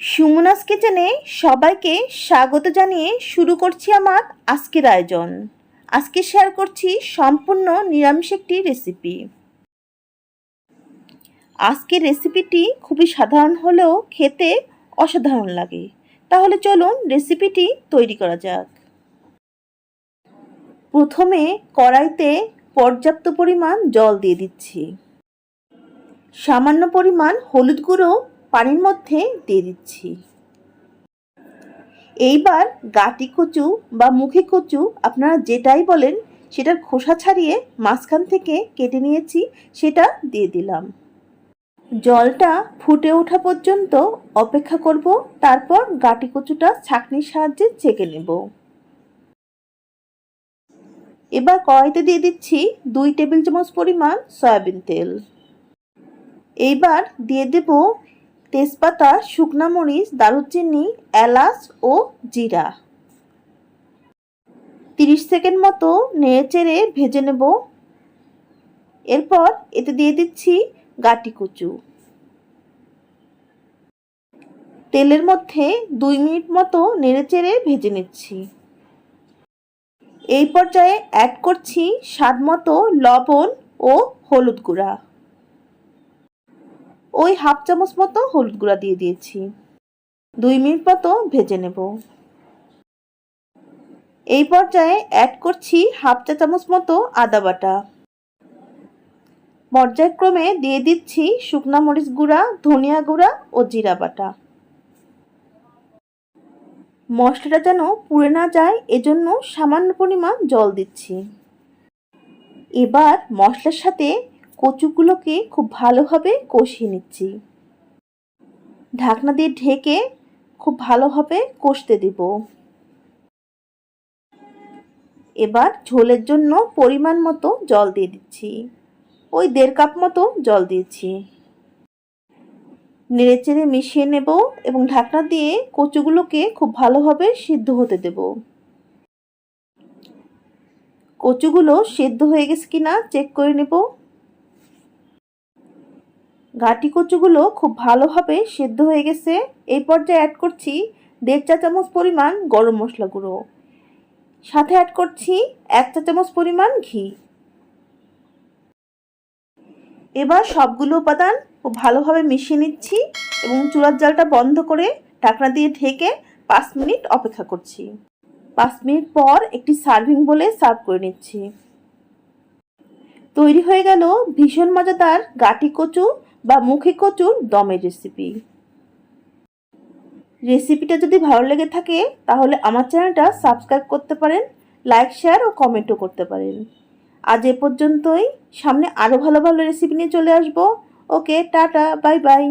সুমনাস কিচেনে সবাইকে স্বাগত জানিয়ে শুরু করছি আমার আজকের আয়োজন। আজকে শেয়ার করছি সম্পূর্ণ নিরামিষ একটি রেসিপি আজকের রেসিপিটি খুবই সাধারণ হলেও খেতে অসাধারণ লাগে। তাহলে চলুন রেসিপিটি তৈরি করা যাক। প্রথমে কড়াইতে পর্যাপ্ত পরিমাণ জল দিয়ে দিচ্ছি। সামান্য পরিমাণ হলুদ গুঁড়ো পানির মধ্যে দিয়ে দিচ্ছি। এইবার গাটি কচু বা মুখে কচু আপনারা যেটাই বলেন, সেটার খোসা ছাড়িয়ে মাঝখান থেকে কেটে নিয়েছি, সেটা দিয়ে দিলাম। জলটা ফুটে ওঠা পর্যন্ত অপেক্ষা করব, তারপর গাটি কচুটা ছাঁকনির সাহায্যে ছেঁকে নেব। এবার কড়াইতে দিয়ে দিচ্ছি দুই টেবিল চামচ পরিমাণ সয়াবিন তেল। এইবার দিয়ে দেব তেজপাতা, শুকনা মরিচ, দারুচিনি, এলাচ ও জিরা। তিরিশ সেকেন্ড মতো নেড়েচেড়ে ভেজে নেব। এরপর এতে দিয়ে দিচ্ছি গাটি কচু। তেলের মধ্যে দুই মিনিট মতো নেড়েচেড়ে ভেজে নিচ্ছি। এই পর্যায়ে অ্যাড করছি স্বাদ মতো লবণ ও হলুদ গুঁড়া। ওই হাফ চামচ মতো হলুদ গুঁড়া দিয়ে দিয়েছি। দুই মিনিট মতো ভেজে নেব। এই পর্যায়ে অ্যাড করছি হাফ চা চামচ মতো আদা বাটা। পর্যায়ক্রমে দিয়ে দিচ্ছি শুকনা মরিচ গুঁড়া, ধনিয়া গুঁড়া ও জিরা বাটা। মশলাটা যেন পুড়ে না যায়, এজন্য সামান্য পরিমাণ জল দিচ্ছি। এবার মশলার সাথে কচুগুলোকে খুব ভালোভাবে কষিয়ে নিচ্ছি। ঢাকনা দিয়ে ঢেকে খুব ভালোভাবে কষতে দিব। এবার ঝোলের জন্য পরিমাণ মতো জল দিয়ে দিচ্ছি। ওই দেড় কাপ মতো জল দিয়েছি। নেড়েচেড়ে মিশিয়ে নেব এবং ঢাকনা দিয়ে কচুগুলোকে খুব ভালোভাবে সিদ্ধ হতে দেব। কচুগুলো সেদ্ধ হয়ে গেছে কিনা চেক করে নেব। গাটি কচুগুলো খুব ভালোভাবে সেদ্ধ হয়ে গেছে। এই পর্যায়ে অ্যাড করছি দেড় চা চামচ পরিমাণ গরম মশলা গুঁড়ো। সাথে অ্যাড করছি এক চা চামচ পরিমাণ ঘি। এবার সবগুলো উপাদান খুব ভালোভাবে মিশিয়ে নিচ্ছি এবং চুলার জালটা বন্ধ করে ঢাকনা দিয়ে ঢেকে পাঁচ মিনিট অপেক্ষা করছি। পাঁচ মিনিট পর একটি সার্ভিং বলে সার্ভ করে নিচ্ছি। তৈরি হয়ে গেল ভীষণ মজাদার গাটি কচু বা মুখে কচুর দমের রেসিপি রেসিপিটা যদি ভালো লেগে থাকে, তাহলে আমার চ্যানেলটা সাবস্ক্রাইব করতে পারেন লাইক শেয়ার ও কমেন্টও করতে পারেন। আজ এ পর্যন্তই। সামনে আরও ভালো ভালো রেসিপি নিয়ে চলে আসব। ওকে টাটা বাই বাই